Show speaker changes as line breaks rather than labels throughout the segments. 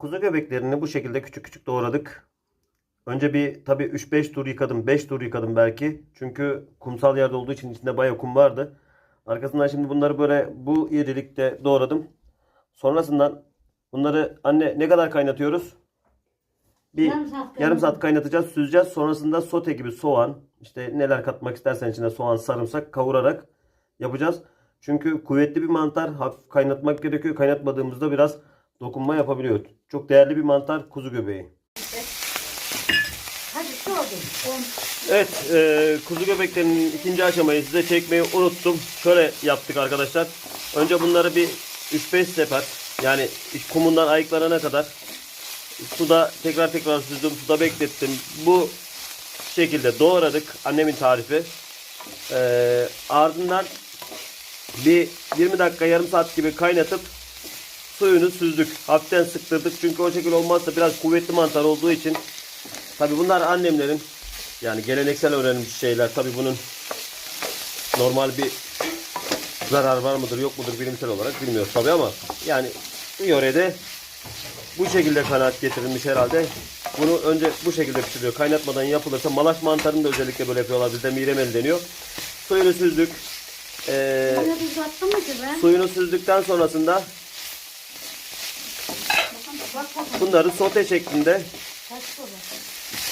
Kuzu göbeklerini bu şekilde küçük küçük doğradık. Önce bir tabii 3-5 tur yıkadım. 5 tur yıkadım belki. Çünkü kumsal yerde olduğu için içinde bayağı kum vardı. Arkasından şimdi bunları böyle bu irilikte doğradım. Sonrasından bunları anne ne kadar kaynatıyoruz? Bir
Yarım saat
yarım saat kaynatacağız, süzeceğiz. Sonrasında sote gibi soğan, işte neler katmak istersen içine soğan, sarımsak kavurarak yapacağız. Çünkü kuvvetli bir mantar, hafif kaynatmak gerekiyor. Kaynatmadığımızda biraz dokunma yapabiliyor. Çok değerli bir mantar kuzu göbeği. Evet, e, kuzu göbeklerinin ikinci aşamayı size çekmeyi unuttum. Şöyle yaptık arkadaşlar. Önce bunları bir 3-5 sefer yani kumundan ayıklanana kadar suda tekrar tekrar süzdüm, suda beklettim. Bu şekilde doğradık. Annemin tarifi. E, ardından bir 20 dakika yarım saat gibi kaynatıp suyunu süzdük. Hafiften sıktırdık. Çünkü o şekilde olmazsa biraz kuvvetli mantar olduğu için Tabi bunlar annemlerin yani geleneksel öğrenilmiş şeyler. Tabi bunun normal bir zarar var mıdır yok mudur bilimsel olarak bilmiyoruz tabi ama yani bu yörede bu şekilde kanaat getirilmiş herhalde. Bunu önce bu şekilde pişiriliyor. Kaynatmadan yapılırsa malaş mantarını da özellikle böyle yapıyorlar. Bizde miremeli deniyor. Suyunu süzdük. Ee,
Bana ben?
suyunu süzdükten sonrasında bunları sote şeklinde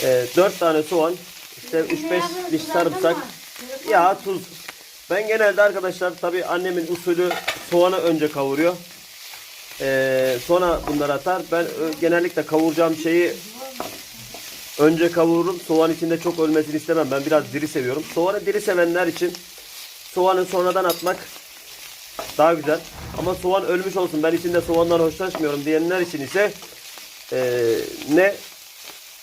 e, 4 tane soğan, işte 3-5 diş sarımsak, yağ, tuz. Ben genelde arkadaşlar tabi annemin usulü soğanı önce kavuruyor. Ee, sonra bunları atar. Ben genellikle kavuracağım şeyi önce kavururum. Soğan içinde çok ölmesini istemem. Ben biraz diri seviyorum. Soğanı diri sevenler için soğanı sonradan atmak daha güzel. Ama soğan ölmüş olsun ben içinde soğandan hoşlaşmıyorum diyenler için ise ee, ne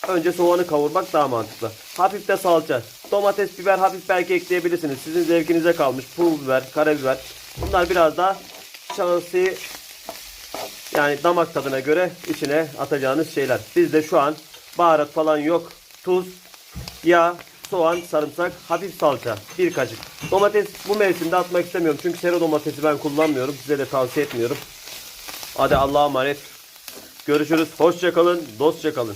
Önce soğanı kavurmak daha mantıklı. Hafif de salça. Domates, biber hafif belki ekleyebilirsiniz. Sizin zevkinize kalmış. Pul biber, karabiber. Bunlar biraz daha şahsi yani damak tadına göre içine atacağınız şeyler. Bizde şu an baharat falan yok. Tuz, yağ, soğan, sarımsak, hafif salça. Bir kaşık. Domates bu mevsimde atmak istemiyorum. Çünkü sera domatesi ben kullanmıyorum. Size de tavsiye etmiyorum. Hadi Allah'a emanet. Görüşürüz. Hoşça kalın. Dostça kalın.